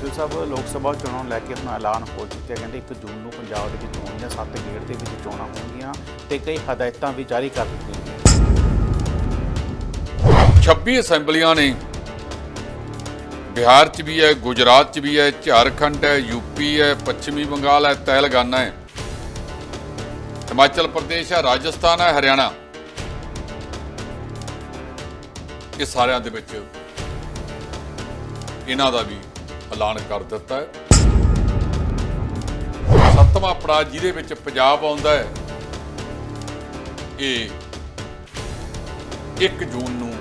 ਗਿੱਲ ਸਾਹਿਬ ਲੋਕ ਸਭਾ ਚੋਣਾਂ ਨੂੰ ਲੈ ਕੇ ਹੁਣ ਐਲਾਨ ਹੋ ਚੁੱਕਿਆ ਕਹਿੰਦੇ 1 ਜੂਨ ਨੂੰ ਪੰਜਾਬ ਦੇ ਵਿੱਚ ਹੋਣਗੀਆਂ ਸੱਤ ਗੇੜ ਦੇ ਵਿੱਚ ਚੋਣਾਂ ਹੋਣਗੀਆਂ ਤੇ ਕਈ ਹਦਾਇਤਾਂ ਵੀ ਜਾਰੀ ਕਰ ਦਿੱਤੀਆਂ ਗਈਆਂ। 26 ਅਸੈਂਬਲੀਆਂ ਨੇ ਬਿਹਾਰ 'ਚ ਵੀ ਹੈ, ਗੁਜਰਾਤ 'ਚ ਵੀ ਹੈ, ਝਾਰਖੰਡ ਹੈ ਯੂਪੀ ਹੈ, ਪੱਛਮੀ ਬੰਗਾਲ ਹੈ ਤੇਲੰਗਾਨਾ ਹੈ। ਹਿਮਾਚਲ ਪ੍ਰਦੇਸ਼ ਹੈ, ਰਾਜਸਥਾਨ ਹੈ, ਹਰਿਆਣਾ। ਇਹ ਸਾਰਿਆਂ ਦੇ ਵਿੱਚ ਇਹਨਾਂ ਦਾ ਵੀ ਐਲਾਨ ਕਰ ਦਿੱਤਾ ਹੈ। ਸੱਤਵਾਂ ਪੜਾਅ ਜਿਹਦੇ ਵਿੱਚ ਪੰਜਾਬ ਆਉਂਦਾ ਹੈ, ਇਹ 1 ਜੂਨ ਨੂੰ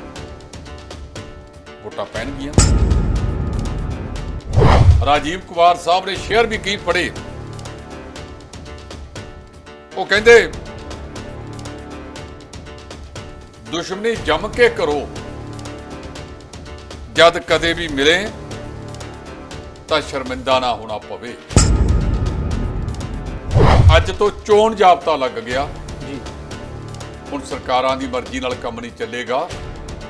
ਵੋਟਾਂ ਪੈਣਗੀਆਂ। ਰਾਜੀਵ ਕੁਮਾਰ ਸਾਹਿਬ ਨੇ ਸ਼ੇਅਰ ਵੀ ਕੀ ਪੜੇ ਉਹ ਕਹਿੰਦੇ, ਦੁਸ਼ਮਣੀ ਜੰਮ ਕੇ ਕਰੋ, ਜਦ ਕਦੇ ਵੀ ਮਿਲੇ ਤਾਂ ਸ਼ਰਮਿੰਦਾ ਨਾ ਹੋਣਾ ਪਵੇ। ਅੱਜ ਤੋਂ ਚੋਣ ਜਾਬਤਾ ਲੱਗ ਗਿਆ। ਜੀ। ਹੁਣ ਸਰਕਾਰਾਂ ਦੀ ਮਰਜ਼ੀ ਨਾਲ ਕੰਮ ਨਹੀਂ ਚੱਲੇਗਾ।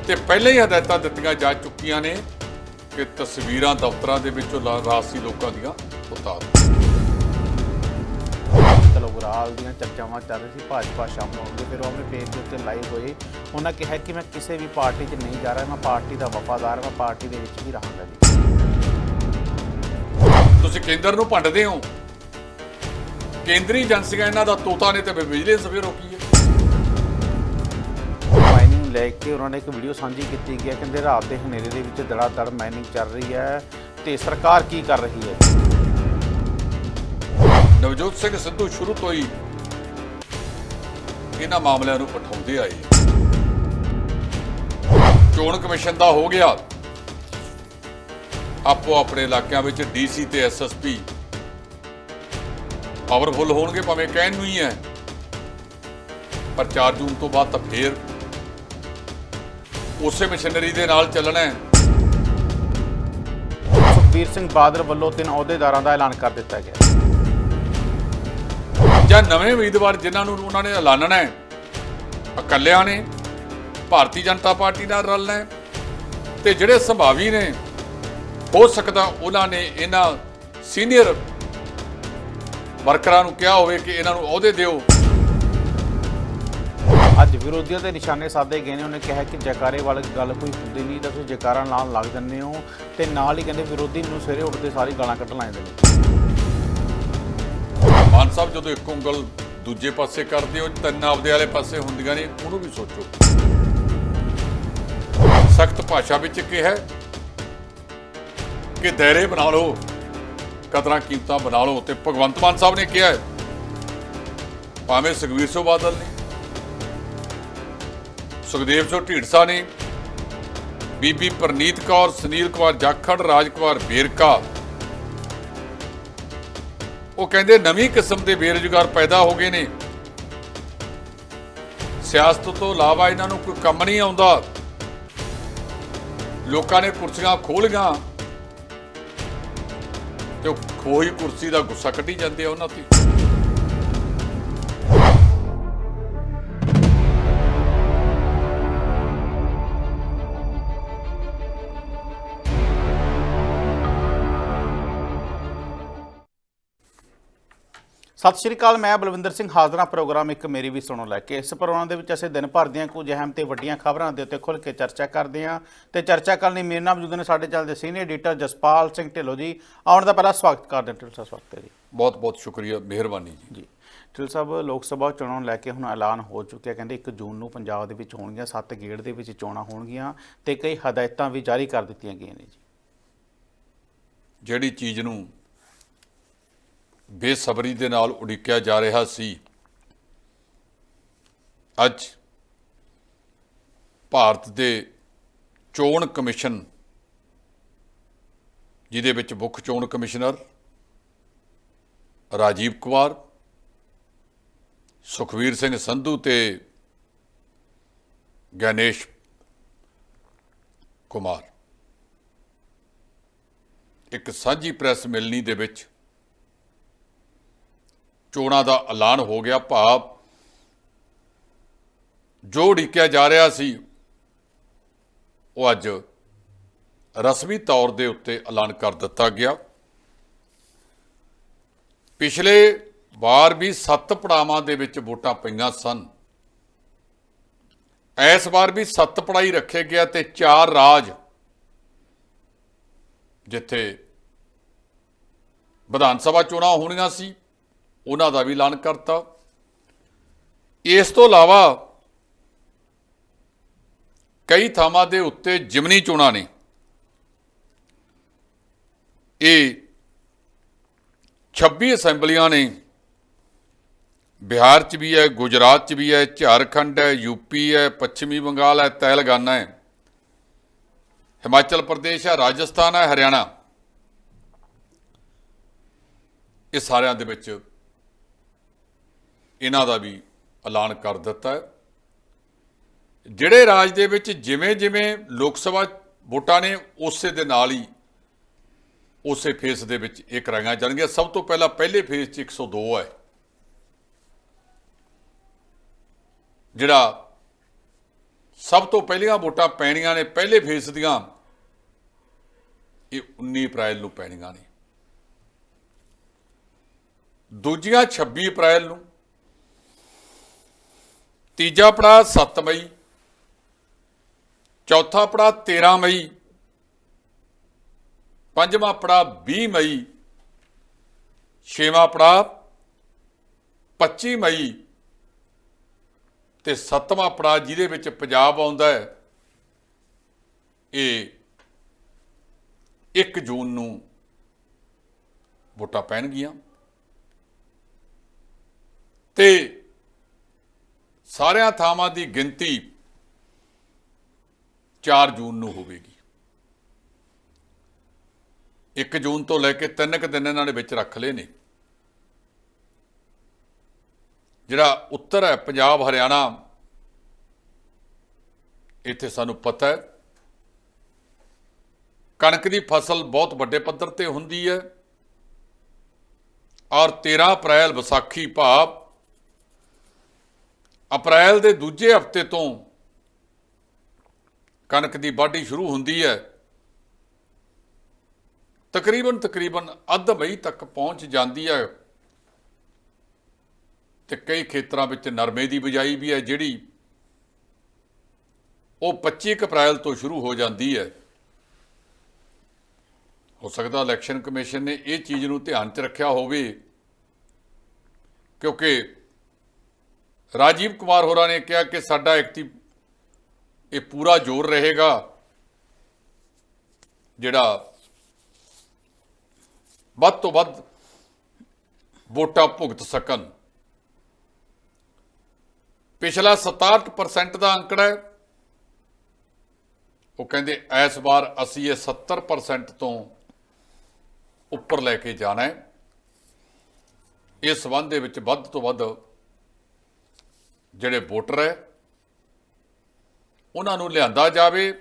ਤੇ ਪਹਿਲਾਂ ਹੀ ਹਦਾਇਤਾਂ ਦਿੱਤੀਆਂ ਜਾ ਚੁੱਕੀਆਂ ਨੇ ਕਿ ਤਸਵੀਰਾਂ ਦਫ਼ਤਰਾਂ ਦੇ ਵਿੱਚੋਂ ਲਾ- ਰਾਜਸੀ ਲੋਕਾਂ ਦੀਆਂ ਉਤਾਰੋ। ਚਲੋ ਗੁਰਾਲ ਦੀਆਂ ਚਰਚਾਵਾਂ ਚੱਲ ਰਹੀ ਸੀ ਭਾਜਪਾ ਸ਼ਾਮਲ ਹੋਣਗੇ ਫਿਰ ਉਹ ਆਪਣੇ ਪੇਜ ਦੇ ਉੱਤੇ ਲਾਈਵ ਹੋਏ। ਉਹਨਾਂ ਕਿਹਾ ਕਿ ਮੈਂ ਕਿਸੇ ਵੀ ਪਾਰਟੀ 'ਚ ਨਹੀਂ ਜਾ ਰਿਹਾ ਮੈਂ ਪਾਰਟੀ ਦਾ ਵਫਾਦਾਰ ਮੈਂ ਪਾਰਟੀ ਦੇ ਵਿੱਚ ਹੀ ਰਹਾਂਗਾ ਜੀ। ਤੁਸੀਂ ਕੇਂਦਰ ਨੂੰ ਭੰਡਦੇ ਹੋ। ਕੇਂਦਰੀ ਏਜੰਸੀਆਂ ਇਹਨਾਂ ਦਾ ਤੋਤਾ ਨੇ ਤੇ ਵਿਜੀਲੈਂਸ ਵੀ ਰੋਕੀ ਹੈ। ਮਾਈਨਿੰਗ ਲੈ ਕੇ ਉਹਨਾਂ ਨੇ ਇੱਕ ਵੀਡੀਓ ਸਾਂਝੀ ਕੀਤੀ ਹੈ। ਕਹਿੰਦੇ ਰਾਤ ਦੇ ਹਨੇਰੇ ਦੇ ਵਿੱਚ ਦੜਾ ਦੜ ਮਾਈਨਿੰਗ ਚੱਲ ਰਹੀ ਹੈ ਤੇ ਸਰਕਾਰ ਕੀ ਕਰ ਰਹੀ ਹੈ? ਨਵਜੋਤ ਸਿੰਘ ਸਿੱਧੂ ਸ਼ੁਰੂ ਤੋਂ ਹੀ ਇਹਨਾਂ ਮਾਮਲਿਆਂ ਨੂੰ ਪਠਾਉਂਦੇ ਆਏ। ਚੋਣ ਕਮਿਸ਼ਨ ਦਾ ਹੋ ਗਿਆ। ਆਪੋ ਆਪਣੇ ਇਲਾਕਿਆਂ ਵਿੱਚ ਡੀਸੀ ਤੇ ਐਸਐਸਪੀ ਪਾਵਰਫੁਲ ਹੋਣਗੇ ਭਾਵੇਂ ਕਹਿਣ ਨੂੰ ਹੀ ਹੈ। ਪਰ 4 ਜੂਨ ਤੋਂ ਬਾਅਦ ਤਾਂ ਫੇਰ ਉਸੇ ਮਸ਼ੀਨਰੀ ਦੇ ਨਾਲ ਚੱਲਣਾ ਹੈ। ਸੁਖਬੀਰ ਸਿੰਘ ਬਾਦਲ ਵੱਲੋਂ ਤਿੰਨ ਅਹੁਦੇਦਾਰਾਂ ਦਾ ਐਲਾਨ ਕਰ ਦਿੱਤਾ ਗਿਆ। ਜਾਂ ਨਵੇਂ ਉਮੀਦਵਾਰ ਜਿਨ੍ਹਾਂ ਨੂੰ ਉਹਨਾਂ ਨੇ ਐਲਾਨਣਾ ਹੈ ਇਕੱਲਿਆਂ ਨੇ ਭਾਰਤੀ ਜਨਤਾ ਪਾਰਟੀ ਨਾਲ ਰਲਣਾ ਹੈ ਤੇ ਜਿਹੜੇ ਸੰਭਾਵੀ ਨੇ ਹੋ ਸਕਦਾ ਉਹਨਾਂ ਨੇ ਇਹਨਾਂ ਸੀਨੀਅਰ ਵਰਕਰਾਂ ਨੂੰ ਕਿਹਾ ਹੋਵੇ ਕਿ ਇਹਨਾਂ ਨੂੰ ਅਹੁਦੇ ਦਿਓ। ਅੱਜ ਵਿਰੋਧੀਆਂ ਦੇ ਨਿਸ਼ਾਨੇ ਸਾਧੇ ਗਏ ਨੇ ਉਹਨੇ ਕਿਹਾ ਕਿ ਜੈਕਾਰੇ ਵਾਲੀ ਗੱਲ ਕੋਈ ਹੁੰਦੀ ਨਹੀਂ ਤਾਂ ਤੁਸੀਂ ਜੈਕਾਰਾਂ ਲਾਉਣ ਲੱਗ ਜੰਨੇ ਹੋ ਤੇ ਨਾਲ ਹੀ ਕਹਿੰਦੇ ਵਿਰੋਧੀ ਨੂੰ ਸਵੇਰੇ ਉੱਠਦੇ ਸਾਰੀ ਗਾਲਾਂ ਕੱਢਣ ਲੱਗ ਜਾਂਦੇ ਨੇ। ਮਾਨ ਸਾਹਿਬ ਜਦੋਂ ਇੱਕ ਉਂਗਲ ਦੂਜੇ ਪਾਸੇ ਕਰਦੇ ਹੋ ਤਿੰਨ ਆਪਦੇ ਵਾਲੇ ਪਾਸੇ ਹੁੰਦੀਆਂ ਨੇ ਉਹਨੂੰ ਵੀ ਸੋਚੋ। ਸਖਤ ਭਾਸ਼ਾ ਵਿੱਚ ਕਿਹਾ ਕਿ ਦਾਇਰੇ ਬਣਾ ਲਓ। ਕਦਰਾਂ ਕੀਮਤਾਂ ਬਣਾ ਲਓ ਤੇ ਭਗਵੰਤ ਮਾਨ ਸਾਹਿਬ ਨੇ ਕਿਹਾ ਹੈ, ਭਾਵੇਂ ਸੁਖਬੀਰ ਸਿੰਘ ਬਾਦਲ ਨੇ, ਸੁਖਦੇਵ ਸਿੰਘ ਢੀਂਡਸਾ ਨੇ, ਬੀਬੀ ਪ੍ਰਨੀਤ ਕੌਰ, ਸੁਨੀਲ ਕੁਮਾਰ ਜਾਖੜ, ਰਾਜ ਕੁਮਾਰ ਵੇਰਕਾ ਉਹ ਕਹਿੰਦੇ ਨਵੀਂ ਕਿਸਮ ਦੇ ਬੇਰੁਜ਼ਗਾਰ ਪੈਦਾ ਹੋ ਗਏ ਨੇ। ਸਿਆਸਤ ਤੋਂ ਇਲਾਵਾ ਇਹਨਾਂ ਨੂੰ ਕੋਈ ਕੰਮ ਨਹੀਂ ਆਉਂਦਾ। ਲੋਕਾਂ ਨੇ ਕੁਰਸੀਆਂ ਖੋਲੀਆਂ ਤੇ ਉਹ ਖੋਈ ਕੁਰਸੀ ਦਾ ਗੁੱਸਾ ਕੱਢੀ ਜਾਂਦੇ ਆ ਉਹਨਾਂ ਤੇ। ਸਤਿ ਸ਼੍ਰੀ ਅਕਾਲ ਮੈਂ ਬਲਵਿੰਦਰ ਸਿੰਘ ਹਾਜ਼ਰਾਂ ਪ੍ਰੋਗਰਾਮ ਇੱਕ ਮੇਰੀ ਵੀ ਸੁਣੋ ਲੈ ਕੇ। ਇਸ ਪ੍ਰੋਗਰਾਮ ਦੇ ਵਿੱਚ ਅਸੀਂ ਦਿਨ ਭਰ ਦੀਆਂ ਕੁਝ ਅਹਿਮ ਤੇ ਵੱਡੀਆਂ ਖਬਰਾਂ ਦੇ ਉੱਤੇ ਖੁੱਲ੍ਹ ਕੇ ਚਰਚਾ ਕਰਦੇ ਹਾਂ। ਤੇ ਚਰਚਾ ਕਰਨ ਲਈ ਮੇਰੇ ਨਾਲ ਮੌਜੂਦ ਨੇ ਸਾਡੇ ਚੱਲਦੇ ਸੀਨੀਅਰ ਐਡੀਟਰ ਜਸਪਾਲ ਸਿੰਘ ਢਿੱਲੋਂ ਜੀ। ਆਉਣ ਦਾ ਪਹਿਲਾ ਸਵਾਗਤ ਕਰਦੇ ਹਾਂ ਢਿੱਲੋਂ ਸਾਹਿਬ ਸਵਾਗਤ ਹੈ ਜੀ। ਬਹੁਤ ਬਹੁਤ ਸ਼ੁਕਰੀਆ ਮਿਹਰਬਾਨੀ ਜੀ। ਜੀ। ਢਿੱਲੋਂ ਸਾਹਿਬ ਲੋਕ ਸਭਾ ਚੋਣਾਂ ਲੈ ਕੇ ਹੁਣ ਐਲਾਨ ਹੋ ਚੁੱਕਿਆ। ਕਹਿੰਦੇ 1 ਜੂਨ ਨੂੰ ਪੰਜਾਬ ਦੇ ਵਿੱਚ ਹੋਣਗੀਆਂ ਸੱਤ ਗੇੜ ਦੇ ਵਿੱਚ ਚੋਣਾਂ ਹੋਣਗੀਆਂ ਤੇ ਕਈ ਹਦਾਇਤਾਂ ਵੀ ਜਾਰੀ ਕਰ ਦਿੱਤੀਆਂ ਗਈਆਂ ਨੇ ਜੀ। ਜਿਹੜੀ ਚੀਜ਼ ਨੂੰ ਬੇਸਬਰੀ ਦੇ ਨਾਲ ਉਡੀਕਿਆ ਜਾ ਰਿਹਾ ਸੀ। ਅੱਜ ਭਾਰਤ ਦੇ ਚੋਣ ਕਮਿਸ਼ਨ, ਜਿਹਦੇ ਵਿੱਚ ਮੁੱਖ ਚੋਣ ਕਮਿਸ਼ਨਰ ਰਾਜੀਵ ਕੁਮਾਰ, ਸੁਖਵੀਰ ਸਿੰਘ ਸੰਧੂ ਤੇ ਗਣੇਸ਼ ਕੁਮਾਰ। ਇੱਕ ਸਾਂਝੀ ਪ੍ਰੈਸ ਮਿਲਣੀ ਦੇ ਵਿੱਚ ਚੋਣਾਂ ਦਾ ਐਲਾਨ ਹੋ ਗਿਆ ਭਾਵ ਜੋ ਉਡੀਕਿਆ ਜਾ ਰਿਹਾ ਸੀ, ਉਹ ਅੱਜ ਰਸਮੀ ਤੌਰ ਦੇ ਉੱਤੇ ਐਲਾਨ ਕਰ ਦਿੱਤਾ ਗਿਆ। ਪਿਛਲੇ ਵਾਰ ਵੀ 7 ਪੜਾਵਾਂ ਦੇ ਵਿੱਚ ਵੋਟਾਂ ਪਈਆਂ ਸਨ। ਇਸ ਵਾਰ ਵੀ 7 ਪੜਾਈ ਰੱਖੇ ਗਿਆ ਤੇ 4 ਰਾਜ ਜਿੱਥੇ ਵਿਧਾਨ ਸਭਾ ਚੋਣਾਂ ਹੋਣੀਆਂ ਸੀ ਉਹਨਾਂ ਦਾ ਵੀ ਐਲਾਨ ਕਰਤਾ। ਇਸ ਤੋਂ ਇਲਾਵਾ ਕਈ ਥਾਵਾਂ ਦੇ ਉੱਤੇ ਜਿਮਨੀ ਚੋਣਾਂ ਨੇ। ਇਹ 26 ਅਸੈਂਬਲੀਆਂ ਨੇ। ਬਿਹਾਰ ਚ ਵੀ ਹੈ, ਗੁਜਰਾਤ ਚ ਵੀ ਹੈ, ਝਾਰਖੰਡ ਹੈ ਯੂਪੀ ਹੈ, ਪੱਛਮੀ ਬੰਗਾਲ ਹੈ, ਤੇਲੰਗਾਨਾ ਹੈ। ਹਿਮਾਚਲ ਪ੍ਰਦੇਸ਼ ਹੈ, ਰਾਜਸਥਾਨ ਹੈ, ਹਰਿਆਣਾ। ਇਹ ਸਾਰਿਆਂ ਦੇ ਵਿੱਚ ਇਹਨਾਂ ਦਾ ਵੀ ਐਲਾਨ ਕਰ ਦਿੱਤਾ ਹੈ। ਜਿਹੜੇ ਰਾਜ ਦੇ ਵਿੱਚ ਜਿਵੇਂ ਜਿਵੇਂ ਲੋਕ ਸਭਾ ਵੋਟਾਂ ਨੇ, ਉਸੇ ਦੇ ਨਾਲ ਹੀ ਉਸੇ ਫੇਸ ਦੇ ਵਿੱਚ ਇਹ ਕਰਾਈਆਂ ਜਾਣਗੀਆਂ। ਸਭ ਤੋਂ ਪਹਿਲਾਂ ਪਹਿਲੇ ਫੇਸ 'ਚ 102 ਹੈ। ਜਿਹੜਾ ਸਭ ਤੋਂ ਪਹਿਲੀਆਂ ਵੋਟਾਂ ਪੈਣੀਆਂ ਨੇ, ਪਹਿਲੇ ਫੇਸ ਦੀਆਂ, ਇਹ 19 ਅਪ੍ਰੈਲ ਨੂੰ ਪੈਣੀਆਂ ਨੇ। ਦੂਜੀਆਂ 26 ਅਪ੍ਰੈਲ ਨੂੰ ਤੀਜਾ ਪੜਾਅ 7 ਮਈ, ਚੌਥਾ ਪੜਾਅ 13 ਮਈ, ਪੰਜਵਾਂ ਪੜਾਅ 20 ਮਈ, ਛੇਵਾਂ ਪੜਾਅ 25 ਮਈ ਤੇ ਸੱਤਵਾਂ ਪੜਾਅ ਜਿਹਦੇ ਵਿੱਚ ਪੰਜਾਬ ਆਉਂਦਾ ਹੈ, ਇਹ 1 ਜੂਨ ਨੂੰ ਵੋਟਾਂ ਪੈਣਗੀਆਂ। ਤੇ ਸਾਰਿਆਂ ਥਾਵਾਂ ਦੀ ਗਿਣਤੀ 4 ਜੂਨ ਨੂੰ ਹੋਵੇਗੀ। 1 ਜੂਨ ਤੋਂ ਲੈ ਕੇ 3 ਕੁ ਦਿਨ ਇਹਨਾਂ ਨੇ ਵਿੱਚ ਰੱਖ ਲਏ ਨੇ। ਜਿਹੜਾ ਉੱਤਰ ਹੈ, ਪੰਜਾਬ, ਹਰਿਆਣਾ, ਇੱਥੇ ਸਾਨੂੰ ਪਤਾ ਹੈ, ਕਣਕ ਦੀ ਫਸਲ ਬਹੁਤ ਵੱਡੇ ਪੱਧਰ ਤੇ ਹੁੰਦੀ ਹੈ ਔਰ 13 ਅਪ੍ਰੈਲ ਵਿਸਾਖੀ ਭਾਵ ਅਪ੍ਰੈਲ ਦੇ ਦੂਜੇ ਹਫ਼ਤੇ ਤੋਂ ਕਣਕ ਦੀ ਵਾਢੀ ਸ਼ੁਰੂ ਹੁੰਦੀ ਹੈ। ਤਕਰੀਬਨ ਤਕਰੀਬਨ ਅੱਧ ਮਈ ਤੱਕ ਪਹੁੰਚ ਜਾਂਦੀ ਹੈ ਤੇ ਕਈ ਖੇਤਰਾਂ ਵਿੱਚ ਨਰਮੇ ਦੀ ਬਿਜਾਈ ਵੀ ਹੈ, ਜਿਹੜੀ ਉਹ 25 ਕੁ ਅਪ੍ਰੈਲ ਤੋਂ ਸ਼ੁਰੂ ਹੋ ਜਾਂਦੀ ਹੈ। ਹੋ ਸਕਦਾ ਇਲੈਕਸ਼ਨ ਕਮਿਸ਼ਨ ਨੇ ਇਹ ਚੀਜ਼ ਨੂੰ ਧਿਆਨ 'ਚ ਰੱਖਿਆ ਹੋਵੇ, ਕਿਉਂਕਿ ਰਾਜੀਵ ਕੁਮਾਰ ਹੋਰਾਂ ਨੇ ਕਿਹਾ ਕਿ ਸਾਡਾ ਐਕਟਿਵ ਇਹ ਪੂਰਾ ਜ਼ੋਰ ਰਹੇਗਾ, ਜਿਹੜਾ ਵੱਧ ਤੋਂ ਵੱਧ ਵੋਟਾਂ ਭੁਗਤ ਸਕਣ। ਪਿਛਲਾ 67% ਦਾ ਅੰਕੜਾ ਹੈ। ਉਹ ਕਹਿੰਦੇ ਇਸ ਵਾਰ ਅਸੀਂ ਇਹ 70% ਤੋਂ ਉੱਪਰ ਲੈ ਕੇ ਜਾਣਾ ਹੈ। ਇਸ ਸੰਬੰਧ ਦੇ ਵਿੱਚ ਵੱਧ ਤੋਂ ਵੱਧ ਜਿਹੜੇ ਵੋਟਰ ਹੈ, ਉਹਨਾਂ ਨੂੰ ਲਿਆਂਦਾ ਜਾਵੇ।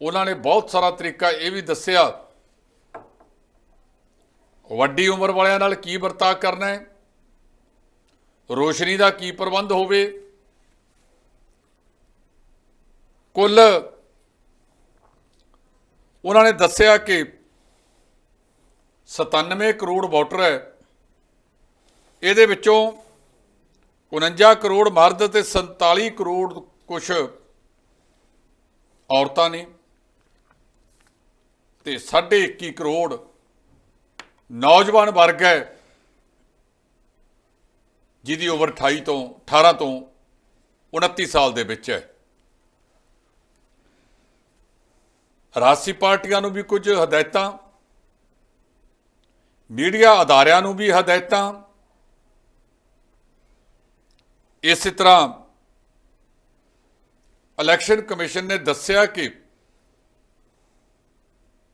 ਉਹਨਾਂ ਨੇ ਬਹੁਤ ਸਾਰਾ ਤਰੀਕਾ ਇਹ ਵੀ ਦੱਸਿਆ, ਵੱਡੀ ਉਮਰ ਵਾਲਿਆਂ ਨਾਲ ਕੀ ਵਰਤਾਅ ਕਰਨਾ ਹੈ, ਰੋਸ਼ਨੀ ਦਾ ਕੀ ਪ੍ਰਬੰਧ ਹੋਵੇ। ਕੁੱਲ ਉਹਨਾਂ ਨੇ ਦੱਸਿਆ ਕਿ 97 ਕਰੋੜ ਵੋਟਰ ਹੈ, ਇਹਦੇ ਵਿੱਚੋਂ 49 ਕਰੋੜ ਮਰਦ ਤੇ 47 ਕਰੋੜ ਕੁਛ ਔਰਤਾਂ ਨੇ ਤੇ 21 ਕਰੋੜ ਨੌਜਵਾਨ ਵਰਗ ਹੈ ਜਿਹਦੀ ਉਮਰ 28 ਤੋਂ 18 ਤੋਂ 29 ਸਾਲ ਦੇ ਵਿੱਚ ਹੈ। ਰਾਸੀ ਪਾਰਟੀਆਂ ਨੂੰ ਵੀ ਕੁਝ ਹਦਾਇਤਾਂ, ਮੀਡੀਆ ਅਦਾਰਿਆਂ ਨੂੰ ਵੀ ਹਦਾਇਤਾਂ ਇਸੇ ਤਰ੍ਹਾਂ ਇਲੈਕਸ਼ਨ ਕਮਿਸ਼ਨ ਨੇ ਦੱਸਿਆ ਕਿ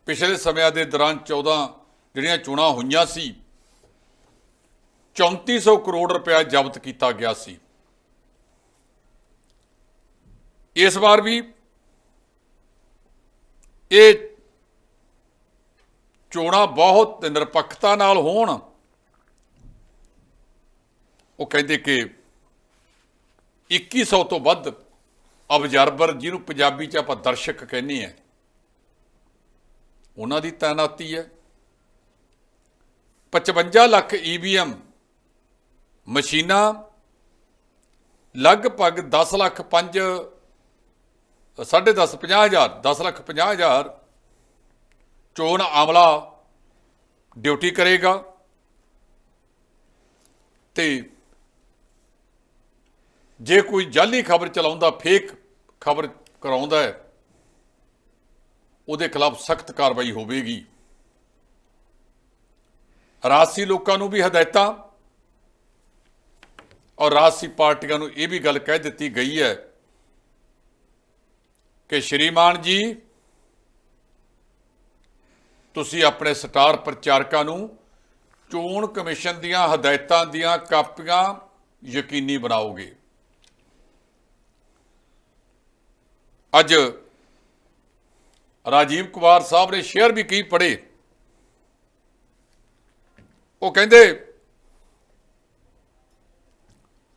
ਪਿਛਲੇ ਸਮਿਆਂ ਦੇ ਦੌਰਾਨ 14 ਜਿਹੜੀਆਂ ਚੋਣਾਂ ਹੋਈਆਂ ਸੀ 3400 ਕਰੋੜ ਰੁਪਇਆ ਜ਼ਬਤ ਕੀਤਾ ਗਿਆ ਸੀ। ਇਸ ਵਾਰ ਵੀ ਇਹ ਚੋਣਾਂ ਬਹੁਤ ਨਿਰਪੱਖਤਾ ਨਾਲ ਹੋਣ। ਉਹ ਕਹਿੰਦੇ ਕਿ 2100 ਤੋਂ ਵੱਧ ਅਬਜ਼ਰਵਰ ਜਿਹਨੂੰ ਪੰਜਾਬੀ ਚ ਆਪਾਂ ਦਰਸ਼ਕ ਕਹਿੰਦੇ ਆ। ਉਹਨਾਂ ਦੀ ਤਾਇਨਾਤੀ ਹੈ। 55 ਲੱਖ ਈਵੀਐਮ ਮਸ਼ੀਨਾਂ ਲਗਭਗ 10 ਲੱਖ 5 ਸਾਢੇ 10 50 ਹਜ਼ਾਰ 10 ਲੱਖ 50 ਹਜ਼ਾਰ ਚੋਣ ਆਮਲਾ ਡਿਊਟੀ ਕਰੇਗਾ। ਤੇ ਜੇ ਕੋਈ ਜਾਲੀ ਖਬਰ ਚਲਾਉਂਦਾ, ਫੇਕ ਖਬਰ ਕਰਾਉਂਦਾ ਹੈ, ਉਹਦੇ ਖਿਲਾਫ ਸਖਤ ਕਾਰਵਾਈ ਹੋਵੇਗੀ। ਰਾਜਸੀ ਲੋਕਾਂ ਨੂੰ ਵੀ ਹਦਾਇਤਾਂ ਔਰ ਰਾਜਸੀ ਪਾਰਟੀਆਂ ਨੂੰ ਇਹ ਵੀ ਗੱਲ ਕਹਿ ਦਿੱਤੀ ਗਈ ਹੈ ਕਿ ਸ਼੍ਰੀਮਾਨ ਜੀ, ਤੁਸੀਂ ਆਪਣੇ ਸਟਾਰ ਪ੍ਰਚਾਰਕਾਂ ਨੂੰ ਚੋਣ ਕਮਿਸ਼ਨ ਦੀਆਂ ਹਦਾਇਤਾਂ ਦੀਆਂ ਕਾਪੀਆਂ ਯਕੀਨੀ ਬਣਾਓਗੇ। ਅੱਜ ਰਾਜੀਵ ਕੁਮਾਰ ਸਾਹਿਬ ਨੇ ਸ਼ੇਅਰ ਵੀ ਕੀ ਪੜੇ ਉਹ ਕਹਿੰਦੇ,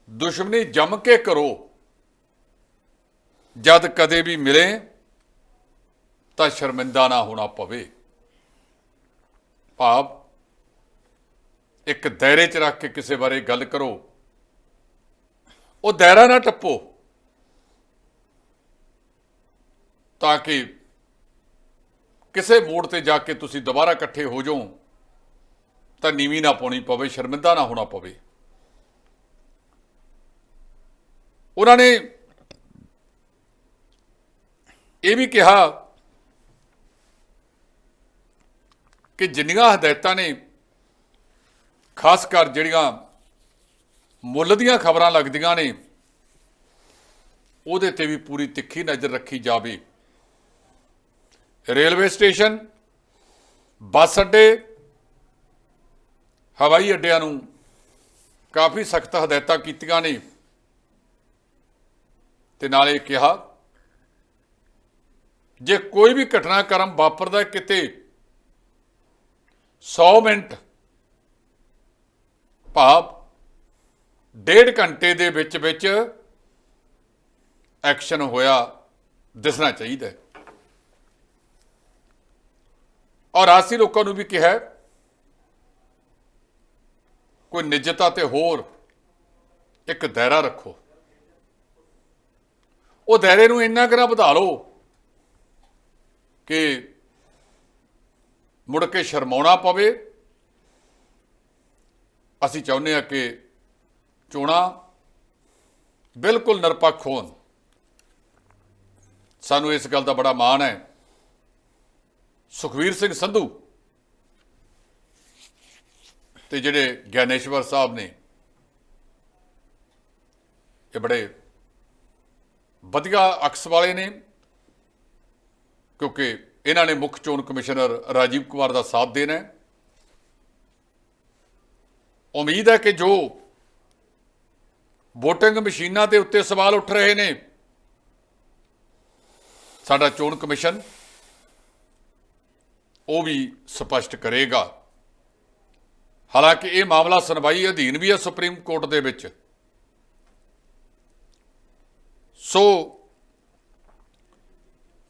ਦੁਸ਼ਮਣੀ ਜੰਮ ਕੇ ਕਰੋ। ਜਦ ਕਦੇ ਵੀ ਮਿਲੇ, ਤਾਂ ਸ਼ਰਮਿੰਦਾ ਨਾ ਹੋਣਾ ਪਵੇ। ਭਾਵ, ਇੱਕ ਦਾਇਰੇ 'ਚ ਰੱਖ ਕੇ ਕਿਸੇ ਬਾਰੇ ਗੱਲ ਕਰੋ। ਉਹ ਦਾਇਰਾ ਨਾ ਟੱਪੋ। ਤਾਂ ਕਿ ਕਿਸੇ ਮੋੜ ਤੇ ਜਾ ਕੇ ਤੁਸੀਂ ਦੁਬਾਰਾ ਇਕੱਠੇ ਹੋ ਜਾਓ, ਤਾਂ ਨੀਵੀਂ ਨਾ ਪਾਉਣੀ ਪਵੇ, ਸ਼ਰਮਿੰਦਾ ਨਾ ਹੋਣਾ ਪਵੇ। ਉਹਨਾਂ ਨੇ ਇਹ ਵੀ ਕਿਹਾ ਕਿ ਜਿੰਨੀਆਂ ਹਦਾਇਤਾਂ ਨੇ, ਖਾਸ ਕਰ ਜਿਹੜੀਆਂ ਮੁੱਲ ਦੀਆਂ ਖਬਰਾਂ ਲੱਗਦੀਆਂ ਨੇ, ਉਹਦੇ ਤੇ ਵੀ ਪੂਰੀ ਤਿੱਖੀ ਨਜ਼ਰ ਰੱਖੀ ਜਾਵੇ। ਰੇਲਵੇ ਸਟੇਸ਼ਨ, ਬੱਸ ਅੱਡੇ, ਹਵਾਈ ਅੱਡਿਆਂ ਨੂੰ ਕਾਫੀ ਸਖਤ ਹਦਾਇਤਾਂ ਕੀਤੀਆਂ ਨੇ। ਤੇ ਨਾਲੇ ਕਿਹਾ, ਜੇ ਕੋਈ ਵੀ ਘਟਨਾਕ੍ਰਮ ਵਾਪਰਦਾ ਕਿਤੇ 100 ਮਿੰਟ, ਭਾਵ ਡੇਢ ਘੰਟੇ ਦੇ ਵਿੱਚ ਵਿੱਚ ਐਕਸ਼ਨ ਹੋਇਆ ਦਿਸਣਾ ਚਾਹੀਦਾ ਹੈ। ਔਰ ਆਸੀ ਲੋਕਾਂ ਨੂੰ ਵੀ ਕਿਹਾ ਕੋਈ ਨਿੱਜਤਾ ਤੇ ਹੋਰ ਇੱਕ ਦਾਇਰਾ ਰੱਖੋ। ਉਹ ਦਾਇਰੇ ਨੂੰ ਇੰਨਾ ਕੁ ਵਧਾ ਲਓ ਕਿ ਮੁੜ ਕੇ ਸ਼ਰਮਾਉਣਾ ਪਵੇ। ਅਸੀਂ ਚਾਹੁੰਦੇ ਹਾਂ ਕਿ ਚੋਣਾਂ ਬਿਲਕੁਲ ਨਿਰਪੱਖ ਹੋਣ। ਸਾਨੂੰ ਇਸ ਗੱਲ ਦਾ ਬੜਾ ਮਾਣ ਹੈ ਸੁਖਵੀਰ ਸਿੰਘ ਸੰਧੂ ਤੇ ਜਿਹੜੇ ਗਿਆਨੇਸ਼ਵਰ ਸਾਹਿਬ ਨੇ, ਇਹ ਬੜੇ ਵਧੀਆ ਅਕਸ ਵਾਲੇ ਨੇ, ਕਿਉਂਕਿ ਇਹਨਾਂ ਨੇ ਮੁੱਖ ਚੋਣ ਕਮਿਸ਼ਨਰ ਰਾਜੀਵ ਕੁਮਾਰ ਦਾ ਸਾਥ ਦੇਣਾ ਹੈ। ਉਮੀਦ ਹੈ ਕਿ ਜੋ VOTING ਮਸ਼ੀਨਾਂ ਦੇ ਉੱਤੇ ਸਵਾਲ ਉੱਠ ਰਹੇ ਨੇ, ਸਾਡਾ ਚੋਣ ਕਮਿਸ਼ਨ ਉਹ ਵੀ ਸਪਸ਼ਟ ਕਰੇਗਾ। ਹਾਲਾਂਕਿ ਇਹ ਮਾਮਲਾ ਸੁਣਵਾਈ ਅਧੀਨ ਵੀ ਹੈ ਸੁਪਰੀਮ ਕੋਰਟ ਦੇ ਵਿੱਚ। ਸੋ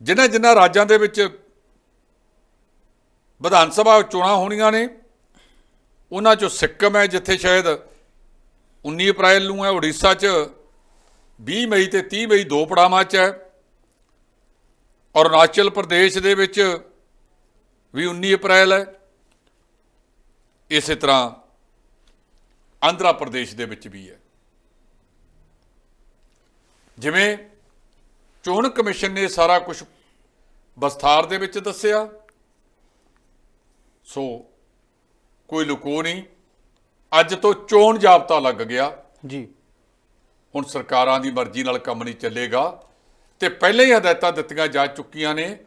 ਜਿਨ੍ਹਾਂ ਜਿਨ੍ਹਾਂ ਰਾਜਾਂ ਦੇ ਵਿੱਚ ਵਿਧਾਨ ਸਭਾ ਚੋਣਾਂ ਹੋਣੀਆਂ ਨੇ, ਉਹਨਾਂ ਚੋਂ ਸਿੱਕਮ ਹੈ ਜਿੱਥੇ ਸ਼ਾਇਦ 19 ਅਪ੍ਰੈਲ ਨੂੰ ਹੈ, ਉੜੀਸਾ 'ਚ 20 ਮਈ ਤੇ 30 ਮਈ ਦੋ ਪੜਾਵਾਂ 'ਚ ਹੈ। ਅਰੁਣਾਚਲ ਪ੍ਰਦੇਸ਼ ਦੇ ਵਿੱਚ ਵੀ 19 ਅਪ੍ਰੈਲ ਹੈ। ਇਸੇ ਤਰ੍ਹਾਂ ਆਂਧਰਾ ਪ੍ਰਦੇਸ਼ ਦੇ ਵਿੱਚ ਵੀ ਹੈ। ਜਿਵੇਂ ਚੋਣ ਕਮਿਸ਼ਨ ਨੇ ਸਾਰਾ ਕੁਝ ਵਿਸਥਾਰ ਦੇ ਵਿੱਚ ਦੱਸਿਆ। ਸੋ ਕੋਈ ਲੁਕੋ ਨਹੀਂ। ਅੱਜ ਤੋਂ ਚੋਣ ਜਾਬਤਾ ਲੱਗ ਗਿਆ। ਜੀ। ਹੁਣ ਸਰਕਾਰਾਂ ਦੀ ਮਰਜ਼ੀ ਨਾਲ ਕੰਮ ਨਹੀਂ ਚੱਲੇਗਾ। ਤੇ ਪਹਿਲਾਂ ਹੀ ਹਦਾਇਤਾਂ ਦਿੱਤੀਆਂ ਜਾ ਚੁੱਕੀਆਂ ਨੇ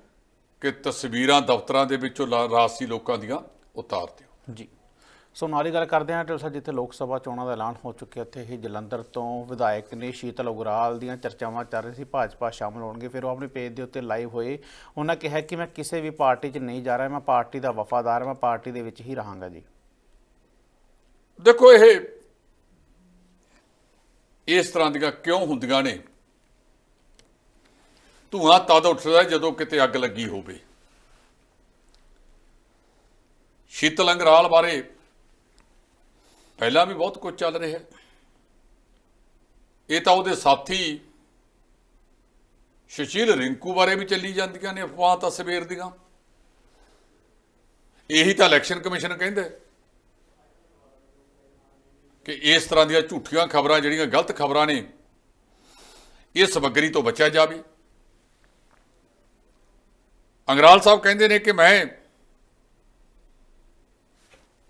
ਕਿ ਤਸਵੀਰਾਂ ਦਫ਼ਤਰਾਂ ਦੇ ਵਿੱਚੋਂ ਰਾਜਸੀ ਲੋਕਾਂ ਦੀਆਂ ਉਤਾਰ ਦਿਓ। ਜੀ। ਸੋ ਨਾਲ ਹੀ ਗੱਲ ਕਰਦੇ ਹਾਂ ਢਿਲਸਾ ਜਿੱਥੇ ਲੋਕ ਸਭਾ ਚੋਣਾਂ ਦਾ ਐਲਾਨ ਹੋ ਚੁੱਕਿਆ ਉੱਥੇ ਹੀ ਜਲੰਧਰ ਤੋਂ ਵਿਧਾਇਕ ਨੇ ਸ਼ੀਤਲ ਉਗਰਾਲ ਦੀਆਂ ਚਰਚਾਵਾਂ ਚੱਲ ਰਹੀ ਸੀ। ਭਾਜਪਾ ਸ਼ਾਮਲ ਹੋਣਗੇ ਫਿਰ ਉਹ ਆਪਣੇ ਪੇਜ ਦੇ ਉੱਤੇ ਲਾਈਵ ਹੋਏ। ਉਹਨਾਂ ਕਿਹਾ ਕਿ ਮੈਂ ਕਿਸੇ ਵੀ ਪਾਰਟੀ 'ਚ ਨਹੀਂ ਜਾ ਰਿਹਾ ਮੈਂ ਪਾਰਟੀ ਦਾ ਵਫਾਦਾਰ ਹਾਂ, ਮੈਂ ਪਾਰਟੀ ਦੇ ਵਿੱਚ ਹੀ ਰਹਾਂਗਾ ਜੀ। ਦੇਖੋ ਇਹ ਇਸ ਤਰ੍ਹਾਂ ਦੀਆਂ ਕਿਉਂ ਹੁੰਦੀਆਂ ਨੇ? ਧੂਆਂ ਤਦ ਉੱਠਦਾ ਜਦੋਂ ਕਿਤੇ ਅੱਗ ਲੱਗੀ ਹੋਵੇ। ਸ਼ੀਤਲ ਅੰਗਰਾਲ ਬਾਰੇ ਪਹਿਲਾਂ ਵੀ ਬਹੁਤ ਕੁਝ ਚੱਲ ਰਿਹਾ ਇਹ ਤਾਂ ਉਹਦੇ ਸਾਥੀ ਸੁਸ਼ੀਲ ਰਿੰਕੂ ਬਾਰੇ ਵੀ ਚੱਲੀ ਜਾਂਦੀਆਂ ਨੇ ਅਫਵਾਹ ਤਾਂ ਸਵੇਰ ਦੀਆਂ। ਇਹੀ ਤਾਂ ਇਲੈਕਸ਼ਨ ਕਮਿਸ਼ਨ ਕਹਿੰਦਾ ਕਿ ਇਸ ਤਰ੍ਹਾਂ ਦੀਆਂ ਝੂਠੀਆਂ ਖਬਰਾਂ ਜਿਹੜੀਆਂ ਗਲਤ ਖਬਰਾਂ ਨੇ, ਇਹ ਸਮੱਗਰੀ ਤੋਂ ਬਚਿਆ ਜਾਵੇ। ਅੰਗਰਾਲ ਸਾਹਿਬ ਕਹਿੰਦੇ ਨੇ ਕਿ ਮੈਂ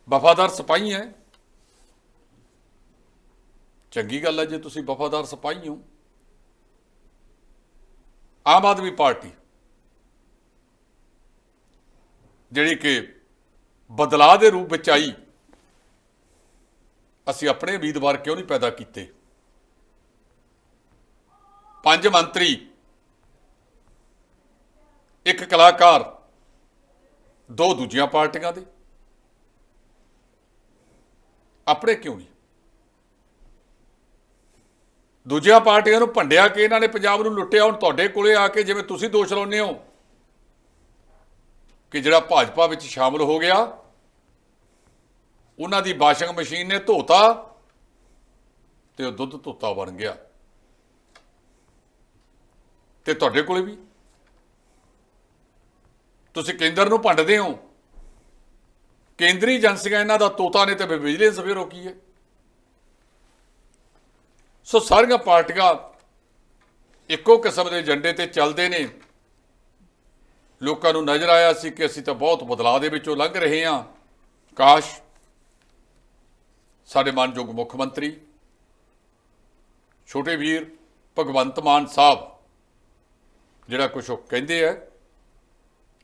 ਵਫਾਦਾਰ ਸਿਪਾਹੀ ਹਾਂ। ਚੰਗੀ ਗੱਲ ਹੈ ਜੇ ਤੁਸੀਂ ਵਫਾਦਾਰ ਸਿਪਾਹੀ ਹੋ। ਆਮ ਆਦਮੀ ਪਾਰਟੀ ਜਿਹੜੀ ਕਿ ਬਦਲਾਅ ਦੇ ਰੂਪ ਵਿੱਚ ਆਈ, ਅਸੀਂ ਆਪਣੇ ਉਮੀਦਵਾਰ ਕਿਉਂ ਨਹੀਂ ਪੈਦਾ ਕੀਤੇ? ਪੰਜ ਮੰਤਰੀ ਇੱਕ ਕਲਾਕਾਰ, ਦੋ ਦੂਜੀਆਂ ਪਾਰਟੀਆਂ ਦੇ। ਆਪਣੇ ਕਿਉਂ ਨਹੀਂ? ਦੂਜੀਆਂ ਪਾਰਟੀਆਂ ਨੂੰ ਭੰਡਿਆ ਕਿ ਇਹਨਾਂ ਨੇ ਪੰਜਾਬ ਨੂੰ ਲੁੱਟਿਆ? ਹੁਣ ਤੁਹਾਡੇ ਕੋਲੇ ਆ ਕੇ ਜਿਵੇਂ ਤੁਸੀਂ ਦੋਸ਼ ਲਾਉਂਦੇ ਹੋ ਕਿ ਜਿਹੜਾ ਭਾਜਪਾ ਵਿੱਚ ਸ਼ਾਮਲ ਹੋ ਗਿਆ, ਉਹਨਾਂ ਦੀ ਵਾਸ਼ਿੰਗ ਮਸ਼ੀਨ ਨੇ ਧੋਤਾ ਤੇ ਉਹ ਦੁੱਧ ਧੋਤਾ ਬਣ ਗਿਆ। ਤੇ ਤੁਹਾਡੇ ਕੋਲੇ ਵੀ? ਤੁਸੀਂ ਕੇਂਦਰ ਨੂੰ ਭੰਡਦੇ ਹੋ। ਕੇਂਦਰੀ ਏਜੰਸੀਆਂ ਇਹਨਾਂ ਦਾ ਤੋਤਾ ਨੇ ਤੇ ਵਿਜੀਲੈਂਸ ਵੀ ਰੋਕੀ ਹੈ। ਸੋ ਸਾਰੀਆਂ ਪਾਰਟੀਆਂ ਇੱਕੋ ਕਿਸਮ ਦੇ ਏਜੰਡੇ ਤੇ ਚੱਲਦੇ ਨੇ। ਲੋਕਾਂ ਨੂੰ ਨਜ਼ਰ ਆਇਆ ਸੀ ਕਿ ਅਸੀਂ ਤਾਂ ਬਹੁਤ ਬਦਲਾਅ ਦੇ ਵਿੱਚੋਂ ਲੰਘ ਰਹੇ ਹਾਂ। ਕਾਸ਼ ਸਾਡੇ ਮਾਨਯੋਗ ਮੁੱਖ ਮੰਤਰੀ, ਛੋਟੇ ਵੀਰ ਭਗਵੰਤ ਮਾਨ ਸਾਹਿਬ, ਜਿਹੜਾ ਕੁਝ ਉਹ ਕਹਿੰਦੇ ਆ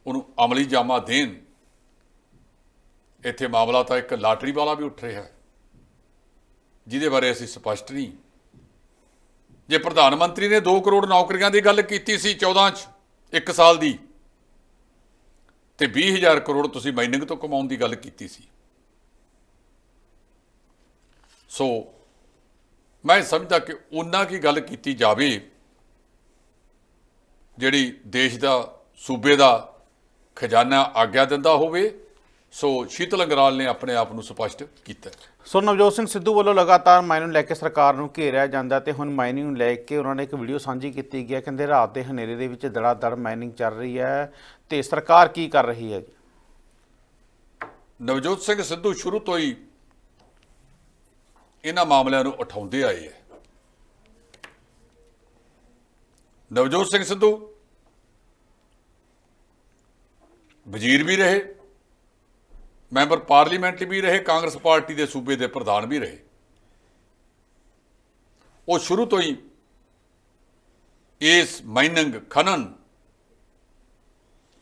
ਉਹਨੂੰ ਅਮਲੀ ਜਾਮਾ ਦੇਣ। ਇੱਥੇ ਮਾਮਲਾ ਤਾਂ ਇੱਕ ਲਾਟਰੀ ਵਾਲਾ ਵੀ ਉੱਠ ਰਿਹਾ ਹੈ, ਜਿਹਦੇ ਬਾਰੇ ਅਸੀਂ ਸਪਸ਼ਟ ਨਹੀਂ। ਜੇ ਪ੍ਰਧਾਨ ਮੰਤਰੀ ਨੇ 2 ਕਰੋੜ ਨੌਕਰੀਆਂ ਦੀ ਗੱਲ ਕੀਤੀ ਸੀ 14 ਚ, ਇੱਕ ਸਾਲ ਦੀ, ਤੇ 20000 ਕਰੋੜ ਤੁਸੀਂ ਮਾਈਨਿੰਗ ਤੋਂ ਕਮਾਉਣ ਦੀ ਗੱਲ ਕੀਤੀ ਸੀ। ਸੋ, ਮੈਂ ਸਮਝਦਾ ਕਿ ਉਹਨਾਂ ਕੀ ਗੱਲ ਕੀਤੀ ਜਾਵੇ, ਜਿਹੜੀ ਦੇਸ਼ ਦਾ ਸੂਬੇ ਦਾ ਖਜ਼ਾਨਾ ਆਗਿਆ ਦਿੰਦਾ ਹੋਵੇ ਸੋ ਸ਼ੀਤਲ ਅੰਗਰਾਲ ਨੇ ਆਪਣੇ ਆਪ ਨੂੰ ਸਪਸ਼ਟ ਕੀਤਾ। ਸੋ ਨਵਜੋਤ ਸਿੰਘ ਸਿੱਧੂ ਵੱਲੋਂ ਲਗਾਤਾਰ ਮਾਈਨਿੰਗ ਲੈ ਕੇ ਸਰਕਾਰ ਨੂੰ ਘੇਰਿਆ ਜਾਂਦਾ ਤੇ ਹੁਣ ਮਾਈਨਿੰਗ ਨੂੰ ਲੈ ਕੇ ਉਹਨਾਂ ਨੇ ਇੱਕ ਵੀਡੀਓ ਸਾਂਝੀ ਕੀਤੀ ਹੈ ਕਹਿੰਦੇ ਰਾਤ ਦੇ ਹਨੇਰੇ ਦੇ ਵਿੱਚ ਦੜਾ ਦੜ ਮਾਈਨਿੰਗ ਚੱਲ ਰਹੀ ਹੈ ਤੇ ਸਰਕਾਰ ਕੀ ਕਰ ਰਹੀ ਹੈ ਜੀ ਨਵਜੋਤ ਸਿੰਘ ਸਿੱਧੂ ਸ਼ੁਰੂ ਤੋਂ ਹੀ ਇਹਨਾਂ ਮਾਮਲਿਆਂ ਨੂੰ ਉਠਾਉਂਦੇ ਆਏ ਹੈ ਨਵਜੋਤ ਸਿੰਘ ਸਿੱਧੂ ਵਜ਼ੀਰ ਵੀ ਰਹੇ, ਮੈਂਬਰ ਪਾਰਲੀਮੈਂਟ ਵੀ ਰਹੇ, ਕਾਂਗਰਸ ਪਾਰਟੀ ਦੇ ਸੂਬੇ ਦੇ ਪ੍ਰਧਾਨ ਵੀ ਰਹੇ। ਉਹ ਸ਼ੁਰੂ ਤੋਂ ਹੀ ਇਸ ਮਾਈਨਿੰਗ ਖਨਨ